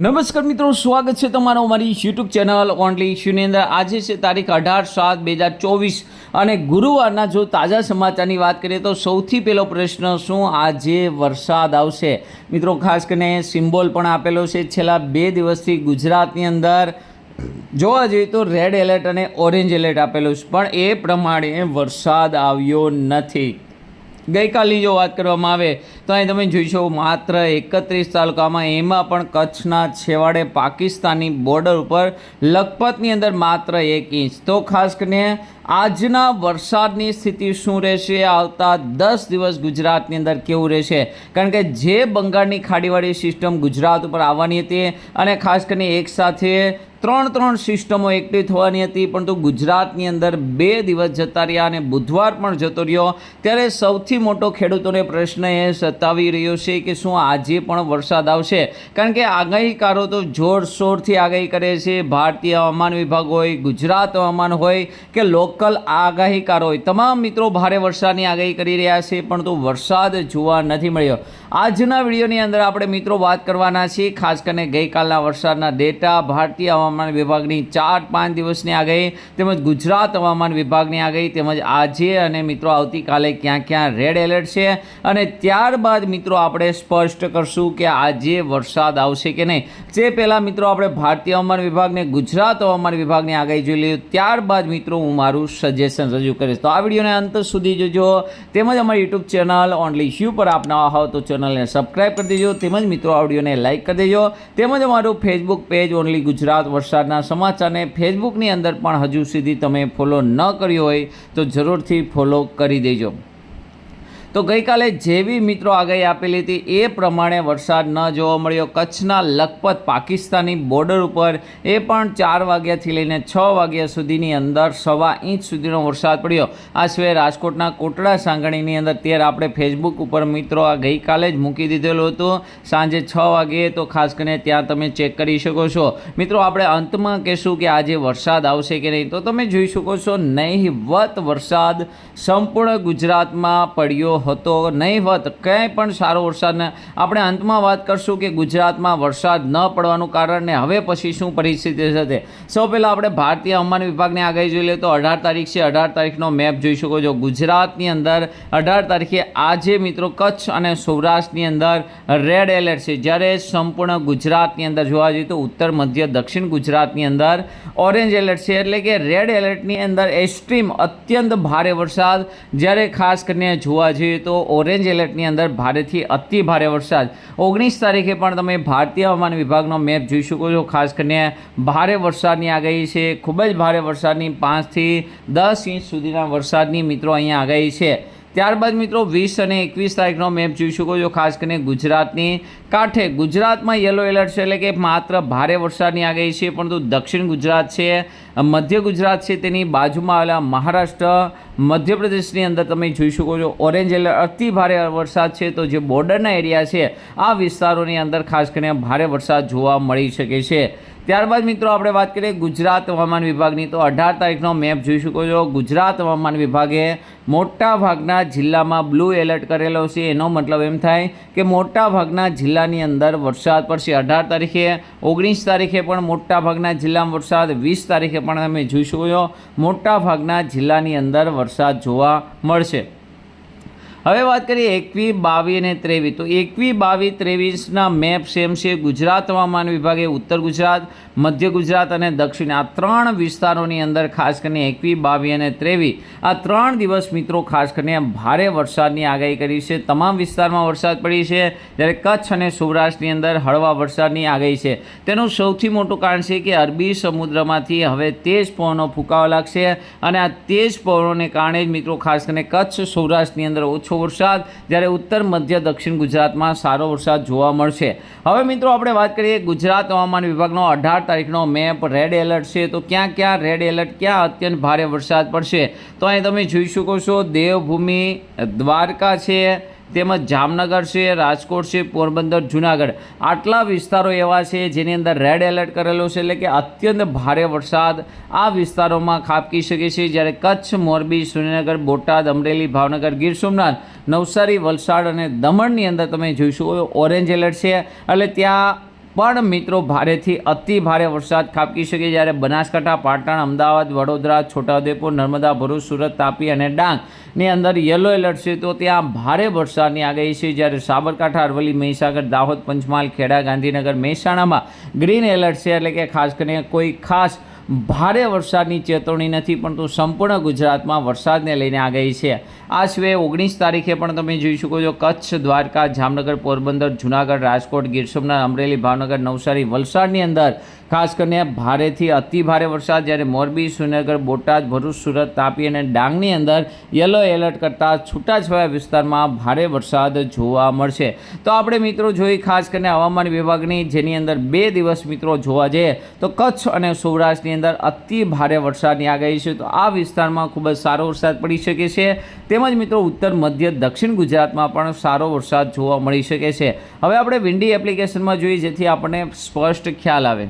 નમસ્કાર મિત્રો, સ્વાગત છે તમારો અમારી યુટ્યુબ ચેનલ ઓનલી ઇશ્યુની અંદર. આજે છે તારીખ અઢાર સાત બે હજાર ચોવીસ અને ગુરુવારના જો તાજા સમાચારની વાત કરીએ તો સૌથી પહેલો પ્રશ્ન શું? આજે વરસાદ આવશે. મિત્રો, ખાસ કરીને સિમ્બોલ પણ આપેલો છે. છેલ્લા બે દિવસથી ગુજરાતની અંદર જોવા જઈએ તો રેડ એલર્ટ અને ઓરેન્જ એલર્ટ આપેલું છે. પણ એ પ્રમાણે વરસાદ આવ્યો નથી. ગઈકાલની જો વાત કરવામાં આવે તો અહીં તમે જોઈશો, માત્ર એકત્રીસ તાલુકામાં એમાં પણ કચ્છના છેવાડે પાકિસ્તાની બોર્ડર ઉપર લખપતની અંદર માત્ર એક ઇંચ. તો ખાસ કરીને આજના વરસાદની સ્થિતિ શું રહેશે? આવતા દસ દિવસ ગુજરાતની અંદર કેવું રહેશે? કારણ કે જે બંગાળની ખાડીવાળી સિસ્ટમ ગુજરાત ઉપર આવવાની હતી અને ખાસ કરીને એકસાથે ત્રણ ત્રણ સિસ્ટમો એક્ટિવ થવાની હતી, પરંતુ ગુજરાતની અંદર બે દિવસ જતા રહ્યા અને બુધવાર પણ જતો રહ્યો. ત્યારે સૌથી મોટો ખેડૂતોને પ્રશ્ન એ સતાવી રહ્યો છે કે શું આજે પણ વરસાદ આવશે? કારણ કે આગાહીકારો તો જોરશોરથી આગાહી કરે છે. ભારતીય હવામાન વિભાગ હોય, ગુજરાત હવામાન હોય કે લોકલ આગાહીકારો હોય. તમામ મિત્રો ભારે વરસાદની આગાહી કરી રહ્યા છે પરંતુ વરસાદ જોવા નથી મળ્યો. આજના વિડીયોની અંદર આપણે મિત્રો વાત કરવાના છીએ. ખાસ કરીને ગઈકાલના વરસાદના ડેટા, ભારતીય હવામાન વિભાગની ચાર પાંચ દિવસની આગાહી, તેમજ ગુજરાત હવામાન વિભાગની આગાહી, તેમજ આજે અને મિત્રો આવતીકાલે ક્યાં ક્યાં રેડ એલર્ટ છે. અને ત્યારબાદ મિત્રો આપણે સ્પષ્ટ કરશું કે આજે વરસાદ આવશે કે નહીં. જે પહેલાં મિત્રો આપણે ભારતીય હવામાન વિભાગને, ગુજરાત હવામાન વિભાગની આગાહી જોઈ લઈએ, ત્યારબાદ મિત્રો હું મારું સજેશન રજૂ કરીશ. તો આ વિડીયોને અંત સુધી જોજો. તેમજ અમારી યુટ્યુબ ચેનલ ઓનલી શ્યુ પર આપ નવા હોવ તો ચેનલને સબસ્ક્રાઈબ કરી દેજો. તેમજ મિત્રો આ વિડીયોને લાઇક કરી દેજો. તેમજ અમારું ફેસબુક પેજ ઓનલી ગુજરાત વરસાદના સમાચારને ફેસબુકની અંદર પણ હજુ સુધી તમે ફોલો ન કર્યો હોય તો જરૂરથી ફોલો કરી દેજો. તો ગઈકાલે જેવી મિત્રો આગાહી આપેલી હતી, એ પ્રમાણે વરસાદ ન જોવા મળ્યો. કચ્છના લખપત પાકિસ્તાની બોર્ડર ઉપર એ પણ ચાર વાગ્યાથી લઈને છ વાગ્યા સુધીની અંદર સવા ઇંચ સુધીનો વરસાદ પડ્યો. આ સિવાય રાજકોટના કોટડા સાંગણીની અંદર ત્યારે આપણે ફેસબુક ઉપર મિત્રો આ ગઈકાલે જ મૂકી દીધેલું હતું. સાંજે છ વાગ્યે તો ખાસ કરીને ત્યાં તમે ચેક કરી શકો છો. મિત્રો, આપણે અંતમાં કહેશું કે આજે વરસાદ આવશે કે નહીં, તો તમે જોઈ શકો છો નહીવત વરસાદ સંપૂર્ણ ગુજરાતમાં પડ્યો હતો નહીં હોત, ક્યાંય પણ સારો વરસાદ આપણે અંતમાં વાત કરશું કે ગુજરાતમાં વરસાદ ન પડવાનું કારણ ને હવે પછી શું પરિસ્થિતિ થશે. સૌ પહેલાં આપણે ભારતીય હવામાન વિભાગની આગાહી જોઈ લઈએ તો અઢાર તારીખ છે. અઢાર તારીખનો મેપ જોઈ શકો છો. ગુજરાતની અંદર અઢાર તારીખે આજે મિત્રો કચ્છ અને સૌરાષ્ટ્રની અંદર રેડ એલર્ટ છે. જ્યારે સંપૂર્ણ ગુજરાતની અંદર જોવા જઈએ તો ઉત્તર, મધ્ય, દક્ષિણ ગુજરાતની અંદર ઓરેન્જ એલર્ટ છે. એટલે કે રેડ એલર્ટની અંદર એક્સ્ટ્રીમ અત્યંત ભારે વરસાદ. જ્યારે ખાસ કરીને જોવા જઈએ તો ઓરેન્જ એલર્ટની અંદર ભારેથી અતિ ભારે વરસાદ. ઓગણીસ તારીખે પણ તમે ભારતીય હવામાન વિભાગનો મેપ જોઈ શકો છો. ખાસ કરીને ભારે વરસાદની આગાહી છે. ખૂબ જ ભારે વરસાદની પાંચથી દસ ઇંચ સુધીના વરસાદની મિત્રો અહીંયા આગાહી છે. ત્યારબાદ મિત્રો વીસ અને એકવીસ તારીખનો મેપ જોઈ શકો છો, ખાસ કરીને ગુજરાતની કાંઠે. ગુજરાતમાં યલો એલર્ટ છે એટલે કે માત્ર ભારે વરસાદની આગાહી છે, પરંતુ દક્ષિણ ગુજરાત છે, મધ્ય ગુજરાત છે, તેની બાજુમાં આવેલા મહારાષ્ટ્ર, મધ્યપ્રદેશની અંદર તમે જોઈ શકો છો ઓરેન્જ એલર્ટ અતિ ભારે વરસાદ છે, તો જે બોર્ડરના એરિયા છે, આ વિસ્તારોની અંદર ખાસ કરીને ભારે વરસાદ જોવા મળી શકે છે. ત્યારબાદ મિત્રો આપણે વાત કરીએ ગુજરાત હવામાન વિભાગની. તો અઢાર તારીખનો મેપ જોઈ શકો છો. ગુજરાત હવામાન વિભાગે મોટા ભાગના જિલ્લામાં બ્લુ એલર્ટ કરેલો છે. એનો મતલબ એમ થાય કે મોટા ભાગના જિલ્લાની અંદર વરસાદ પડશે. અઢાર તારીખે, ઓગણીસ તારીખે પણ મોટા ભાગના જિલ્લામાં વરસાદ. વીસ તારીખે પણ તમે જોઈ શકો છો. મોટા ભાગના જિલ્લાની અંદર વરસાદ જોવા મળશે. હવે વાત કરીએ એકવી બાવીસ અને ત્રેવીસ તો એકવી બાવીસ ત્રેવીસના મેપ સેમ છે ગુજરાત હવામાન વિભાગે, ઉત્તર ગુજરાત, મધ્ય ગુજરાત અને દક્ષિણ. આ ત્રણ વિસ્તારોની અંદર ખાસ કરીને એકવી બાવીસ અને ત્રેવીસ આ ત્રણ દિવસ મિત્રો ખાસ કરીને ભારે વરસાદની આગાહી કરી છે. તમામ વિસ્તારમાં વરસાદ પડી છે. જ્યારે કચ્છ અને સૌરાષ્ટ્રની અંદર હળવા વરસાદની આગાહી છે. તેનું સૌથી મોટું કારણ છે કે અરબી સમુદ્રમાંથી હવે તેજ પવનો ફૂંકાવા લાગશે અને આ તેજ પવનોને કારણે જ મિત્રો ખાસ કરીને કચ્છ, સૌરાષ્ટ્રની અંદર ઓછો વરસાદ, જ્યારે ઉત્તર, મધ્ય, દક્ષિણ ગુજરાતમાં સારો વરસાદ જોવા મળશે. હવે મિત્રો આપણે વાત કરીએ ગુજરાત હવામાન વિભાગનો. અઢાર તારીખનો મેપ રેડ એલર્ટ છે. તો ક્યાં ક્યાં રેડ એલર્ટ ક્યાં અત્યંત ભારે વરસાદ પડશે? તો અહીં તમે જોઈ શકો છો દેવભૂમિ દ્વારકા છે તેમજ જામનગર છે, રાજકોટ છે, પોરબંદર, જુનાગઢ. આટલા વિસ્તારો એવા છે જેની અંદર રેડ એલર્ટ કરેલો છે એટલે કે અત્યંત ભારે વરસાદ આ વિસ્તારોમાં ખાબકી શકે છે. જ્યારે કચ્છ, મોરબી, સુરેન્દ્રનગર, બોટાદ, અમરેલી, ભાવનગર, ગીર સોમનાથ, નવસારી, વલસાડ અને દમણની અંદર તમે જોઈ શકો ઓરેન્જ એલર્ટ છે. એટલે ત્યાં પણ મિત્રો ભારેથી અતિ ભારે વરસાદ ખાબકી શકે જ્યારે બનાસકાંઠા, પાટણ, અમદાવાદ, વડોદરા, છોટાઉદેપુર, નર્મદા, ભરૂચ, સુરત, તાપી અને ડાંગની અંદર યલો એલર્ટ છે તો ત્યાં ભારે વરસાદની આગાહી છે. જ્યારે સાબરકાંઠા, અરવલ્લી, મહીસાગર, દાહોદ, પંચમહાલ, ખેડા, ગાંધીનગર, મહેસાણામાં ગ્રીન એલર્ટ છે એટલે કે ખાસ કરીને કોઈ ખાસ ભારે વરસાદની ચેતવણી નથી, પરંતુ સંપૂર્ણ ગુજરાતમાં વરસાદને લઈને આગાહી છે. આ સિવાય ઓગણીસ તારીખે પણ તમે જોઈ શકો છો કચ્છ, દ્વારકા, જામનગર, પોરબંદર, જુનાગઢ, રાજકોટ ગીર સોમનાથ અમરેલી, ભાવનગર, નવસારી, વલસાડની અંદર ખાસ કરીને ભારેથી અતિ ભારે વરસાદ જ્યારે મોરબી, સુરેન્દ્રનગર, બોટાદ, ભરૂચ, સુરત, તાપી અને ડાંગની અંદર યલો એલર્ટ કરતાં છૂટાછવાયા વિસ્તારમાં ભારે વરસાદ જોવા મળશે. તો આપણે મિત્રો જોઈ ખાસ કરીને હવામાન વિભાગની જેની અંદર બે દિવસ મિત્રો જોવા જઈએ તો કચ્છ અને સૌરાષ્ટ્રની અંદર અતિ ભારે વરસાદની આગાહી છે. તો આ વિસ્તારમાં ખૂબ જ સારો વરસાદ પડી શકે છે. તેમજ મિત્રો ઉત્તર, મધ્ય, દક્ષિણ ગુજરાતમાં પણ સારો વરસાદ જોવા મળી શકે છે. હવે આપણે વિન્ડી એપ્લિકેશનમાં જોઈએ જેથી આપણને સ્પષ્ટ ખ્યાલ આવે.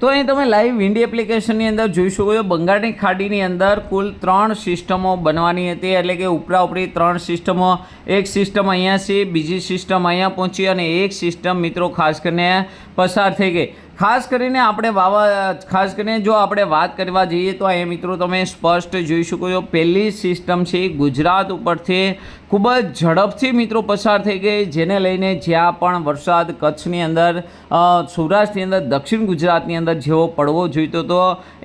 તો અહીં તમે લાઈવ વિન્ડી એપ્લિકેશનની અંદર જોઈ શકો છો, બંગાળની ખાડીની અંદર કુલ ત્રણ સિસ્ટમો બનવાની હતી. એટલે કે ઉપરા ઉપરી ત્રણ સિસ્ટમો, એક સિસ્ટમ અહીંયા છે બીજી સિસ્ટમ અહીંયા પહોંચી અને એક સિસ્ટમ મિત્રો ખાસ કરીને પસાર થઈ ગઈ. ખાસ કરીને આપણે વાવા, ખાસ કરીને જો આપણે વાત કરવા જઈએ તો એ મિત્રો તમે સ્પષ્ટ જોઈ શકો છો. પહેલી સિસ્ટમ છે ગુજરાત ઉપરથી ખૂબ જ ઝડપથી મિત્રો પસાર થઈ ગઈ, જેને લઈને જ્યાં પણ વરસાદ કચ્છની અંદર સૌરાષ્ટ્રની અંદર, દક્ષિણ ગુજરાતની અંદર જેવો પડવો જોઈતો હતો,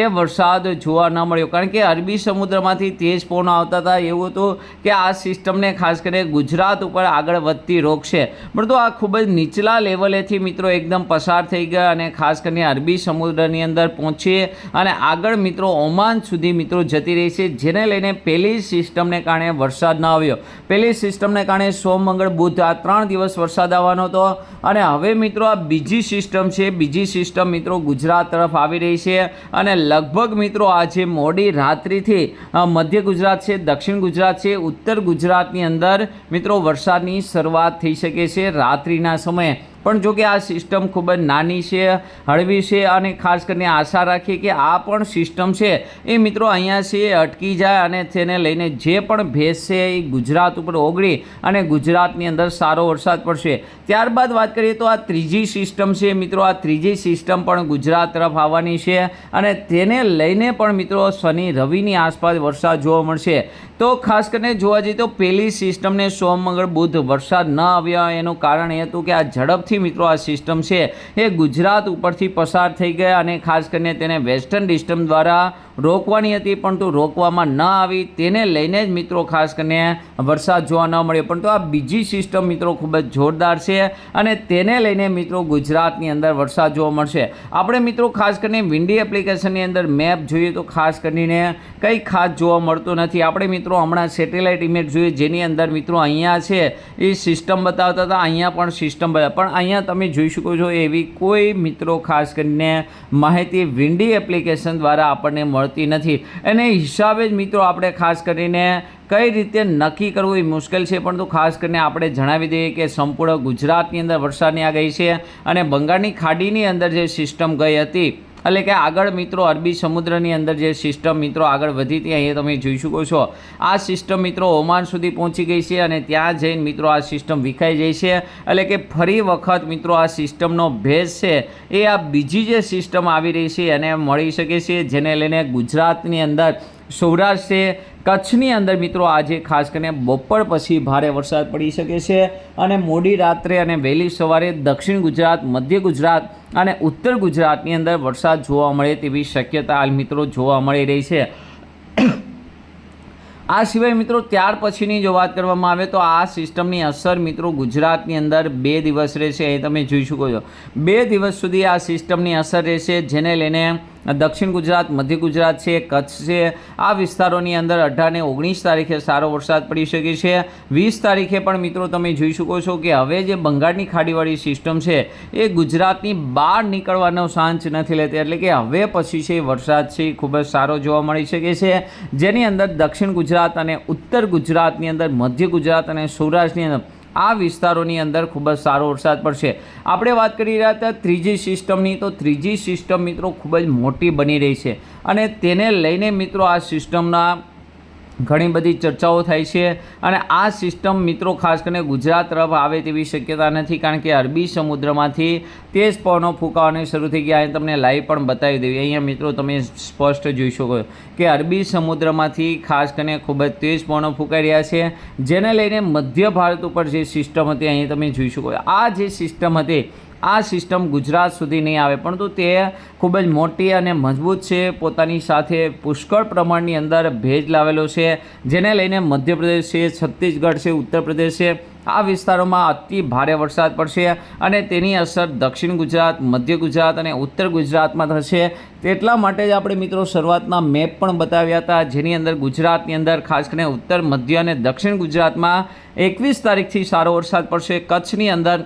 એ વરસાદ જોવા ન મળ્યો. કારણ કે અરબી સમુદ્રમાંથી તેજ પવનો આવતા હતા, એવું હતું કે આ સિસ્ટમને ખાસ કરીને ગુજરાત ઉપર આગળ વધતી રોકશે. પરંતુ આ ખૂબ જ નીચલા લેવલેથી મિત્રો એકદમ પસાર થઈ ગયા અને ખાસ કરીને અરબી સમુદ્રની અંદર પહોંચીએ અને આગળ મિત્રો ઓમાન સુધી મિત્રો જતી રહી છે, જેને લઈને પહેલી સિસ્ટમને કારણે વરસાદ ન આવ્યો. પહેલી સિસ્ટમને કારણે સોમ, મંગળ, બુધ આ ત્રણ દિવસ વરસાદ આવવાનો હતો. અને હવે મિત્રો આ બીજી સિસ્ટમ છે. બીજી સિસ્ટમ મિત્રો ગુજરાત તરફ આવી રહી છે. અને લગભગ મિત્રો આજે મોડી રાત્રિથી મધ્ય ગુજરાત છે, દક્ષિણ ગુજરાત છે, ઉત્તર ગુજરાતની અંદર મિત્રો વરસાદની શરૂઆત થઈ શકે છે રાત્રિના સમયે. પણ જો કે આ સિસ્ટમ ખૂબ જ નાની છે, હળવી છે અને ખાસ કરીને આશા રાખીએ કે આ પણ સિસ્ટમ છે. એ મિત્રો અહીંયા છે, અટકી જાય અને તેને લઈને જે પણ ભેસ છે એ ગુજરાત ઉપર ઓગળી અને ગુજરાતની અંદર સારો વરસાદ પડશે. ત્યારબાદ વાત કરીએ તો આ ત્રીજી સિસ્ટમ છે મિત્રો. આ ત્રીજી સિસ્ટમ પણ ગુજરાત તરફ આવવાની છે અને તેને લઈને પણ મિત્રો શનિ રવિની આસપાસ વરસાદ જોવા મળશે. તો ખાસ કરીને જોવા જઈએ તો પહેલી સિસ્ટમને સોમ મંગળ બુધ વરસાદ ન આવ્યા એનું કારણ એ હતું કે આ ઝડપથી મિત્રો આ સિસ્ટમ છે એ ગુજરાત ઉપરથી પસાર થઈ ગયા અને ખાસ કરીને તેને વેસ્ટર્ન ડિસ્ટમ દ્વારા રોકવાની હતી, પરંતુ રોકવામાં ન આવી. તેને લઈને જ મિત્રો ખાસ કરીને વરસાદ જોવા ન મળ્યો. પરંતુ આ બીજી સિસ્ટમ મિત્રો ખૂબ જ જોરદાર છે અને તેને લઈને મિત્રો ગુજરાતની અંદર વરસાદ જોવા મળશે. આપણે મિત્રો ખાસ કરીને વિન્ડી એપ્લિકેશનની અંદર મેપ જોઈએ તો ખાસ કરીને કંઈ ખાસ જોવા મળતું નથી. આપણે મિત્રો હમણાં સેટેલાઇટ ઇમેજ જોઈએ, જેની અંદર મિત્રો અહીંયા છે, એ સિસ્ટમ બતાવતા હતા. અહીંયા પણ સિસ્ટમ પણ અહીંયા તમે જોઈ શકો છો એવી કોઈ મિત્રો ખાસ કરીને માહિતી વિન્ડી એપ્લિકેશન દ્વારા આપણને મળતી નથી. એને હિસાબે જ મિત્રો આપણે ખાસ કરીને કઈ રીતે નક્કી કરવું એ મુશ્કેલ છે, પરંતુ ખાસ કરીને આપણે જણાવી દઈએ કે સંપૂર્ણ ગુજરાતની અંદર વરસાદની આગાહી છે અને બંગાળની ખાડીની અંદર જે સિસ્ટમ ગઈ હતી એટલે કે આગળ મિત્રો અરબી સમુદ્રની અંદર જે સિસ્ટમ મિત્રો આગળ વધી હતી, અહીંયા તમે જોઈ શકો છો. આ સિસ્ટમ મિત્રો ઓમાન સુધી પહોંચી ગઈ છે અને ત્યાં જઈને મિત્રો આ સિસ્ટમ વિખાઈ જાય છે. એટલે કે ફરી વખત મિત્રો આ સિસ્ટમનો ભેજ છે એ આ બીજી જે સિસ્ટમ આવી રહી છે એને મળી શકે છે, જેને લઈને ગુજરાતની અંદર સૌરાષ્ટ્ર છે કચ્છની અંદર મિત્રો આજે ખાસ કરીને બપોર પછી ભારે વરસાદ પડી શકે છે અને મોડી રાત્રે અને વહેલી સવારે દક્ષિણ ગુજરાત, મધ્ય ગુજરાત અને ઉત્તર ગુજરાતની અંદર વરસાદ જોવા મળે તેવી શક્યતા હાલ મિત્રો જોવા મળી રહી છે. આ સિવાય મિત્રો ત્યાર પછીની જો વાત કરવામાં આવે તો આ સિસ્ટમની અસર મિત્રો ગુજરાતની અંદર બે દિવસ રહેશે. એ તમે જોઈ શકો છો. બે દિવસ સુધી આ સિસ્ટમની અસર રહેશે જેને લઈને દક્ષિણ ગુજરાત, મધ્ય ગુજરાત છે, કચ્છ છે. આ વિસ્તારોની અંદર અઢાર ને ઓગણીસ તારીખે સારો વરસાદ પડી શકે છે. વીસ તારીખે પણ મિત્રો તમે જોઈ શકો છો કે હવે જે બંગાળની ખાડીવાળી સિસ્ટમ છે, એ ગુજરાતની બહાર નીકળવાનો સાંચ નથી લેતી. એટલે કે હવે પછી છે વરસાદ છે ખૂબ જ સારો જોવા મળી શકે છે. જેની અંદર દક્ષિણ ગુજરાત અને ઉત્તર ગુજરાતની અંદર, મધ્ય ગુજરાત અને સૌરાષ્ટ્રની અંદર આ વિસ્તારોની અંદર ખૂબ જ સારો વરસાદ પડશે. આપણે વાત કરી રહ્યા હતા ત્રીજી સિસ્ટમની, તો ત્રીજી સિસ્ટમ મિત્રો ખૂબ જ મોટી બની રહી છે. અને તેને લઈને મિત્રો આ સિસ્ટમના ઘણી બધી ચર્ચાઓ થાય છે અને આ સિસ્ટમ મિત્રો ખાસ કરીને ગુજરાત તરફ આવે તેવી શક્યતા નથી કારણ કે અરબી સમુદ્રમાંથી તેજ પવનો ફૂંકાવાની શરૂ થઈ ગયા. અને તમને લાઈવ પણ બતાવી દેવી. અહીંયા મિત્રો તમે સ્પષ્ટ જોઈ શકો કે અરબી સમુદ્રમાંથી ખાસ કરીને ખૂબ જ તેજ પવનો ફૂંકાઈ રહ્યા છે. જેને લઈને મધ્ય ભારત ઉપર જે સિસ્ટમ હતી, અહીં તમે જોઈ શકો. આ જે સિસ્ટમ હતી આ સિસ્ટમ ગુજરાત સુધી નહીં આવે, પરંતુ તે ખૂબ જ મોટી અને મજબૂત છે. પોતાની સાથે પુષ્કળ પ્રમાણની અંદર ભેજ લાવેલો છે, જેને લઈને મધ્યપ્રદેશ છે, છત્તીસગઢ છે ઉત્તર પ્રદેશ છે. આ વિસ્તારોમાં અતિ ભારે વરસાદ પડશે અને તેની અસર દક્ષિણ ગુજરાત, મધ્ય ગુજરાત અને ઉત્તર ગુજરાતમાં થશે. તેટલા માટે જ આપણે મિત્રો શરૂઆતના મેપ પણ બતાવ્યા હતા, જેની અંદર ગુજરાતની અંદર ખાસ કરીને ઉત્તર, મધ્ય અને દક્ષિણ ગુજરાતમાં એકવીસ તારીખથી સારો વરસાદ પડશે. કચ્છની અંદર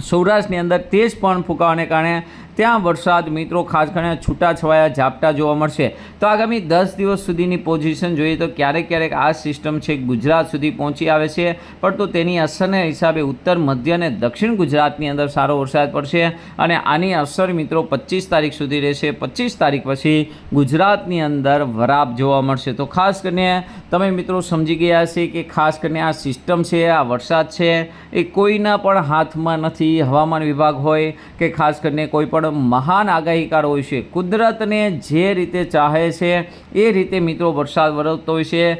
સૌરાષ્ટ્રની અંદર તેજ પણ ફૂંકાવાને કારણે ત્યાં વરસાદ, મિત્રો ખાસ કરીને છૂટાછવાયા ઝાપટા જોવા મળશે. તો આગામી દસ દિવસ સુધીની પોઝિશન જોઈએ તો ક્યારેક ક્યારેક આ સિસ્ટમ છે ગુજરાત સુધી પહોંચી આવે છે પરંતુ તેની અસરને હિસાબે ઉત્તર, મધ્ય અને દક્ષિણ ગુજરાતની અંદર સારો વરસાદ પડશે અને આની અસર, મિત્રો, પચીસ તારીખ સુધી રહેશે. પચીસ તારીખ પછી ગુજરાતની અંદર વરાપ જોવા મળશે. તો ખાસ કરીને તમે, મિત્રો, સમજી ગયા છે કે ખાસ કરીને આ સિસ્ટમ છે, આ વરસાદ છે, એ કોઈના પણ હાથમાં નથી. હવામાન વિભાગ હોય કે ખાસ કરીને કોઈ પણ મહાન આગાહીકાર હોય છે. કુદરતને જે રીતે ચાહે છે, એ રીતે મિત્રો વરસાદ વરસતો હોય છે.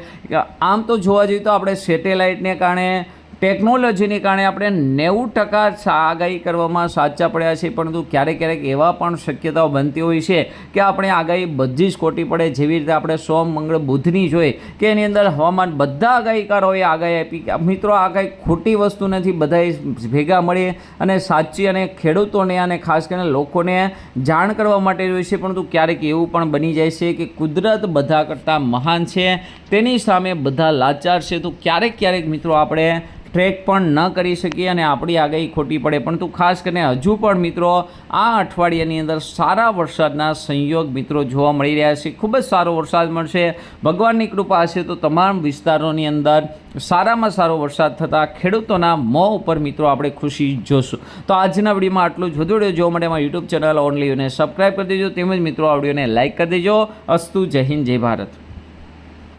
આમ તો જોવા જઈએ તો આપણે સેટેલાઇટને કારણે ટેકનોલોજીને કારણે આપણે નેવું ટકા આગાહી કરવામાં સાચા પડ્યા છે, પરંતુ ક્યારેક ક્યારેક એવા પણ શક્યતાઓ બનતી હોય છે કે આપણે આગાહી બધી જ ખોટી પડે. જેવી રીતે આપણે સોમ, મંગળ, બુધની જોઈએ કે એની અંદર હવામાન બધા આગાહીકારોએ આગાહી આપી કે મિત્રો આગાહી ખોટી વસ્તુ નથી, બધાએ ભેગા મળી અને સાચી અને ખેડૂતોને અને ખાસ કરીને લોકોને જાણ કરવા માટે જોઈએ છે, પરંતુ ક્યારેક એવું પણ બની જાય છે કે કુદરત બધા કરતાં મહાન છે, તેની સામે બધા લાચાર છે. તો ક્યારેક ક્યારેક મિત્રો, આપણે ટ્રેક પણ ન કરી શકીએ અને આપણી આગાહી ખોટી પડે. પરંતુ ખાસ કરીને હજુ પણ મિત્રો, આ અઠવાડિયાની અંદર સારા વરસાદના સંયોગ મિત્રો જોવા મળી રહ્યા છે. ખૂબ જ સારો વરસાદ મળશે. ભગવાનની કૃપા હશે તો તમામ વિસ્તારોની અંદર સારામાં સારો વરસાદ થતાં ખેડૂતોના મોં ઉપર મિત્રો આપણે ખુશી જોશું. તો આજના વિડીયોમાં આટલું જ. વધુ જોવા માટે અમારા યુટ્યુબ ચેનલ ઓનલીઓને સબસ્ક્રાઈબ કરી દેજો. તેમજ મિત્રો, આ વિડીયોને લાઇક કરી દેજો. અસ્તુ, જય હિન્દ, જય ભારત.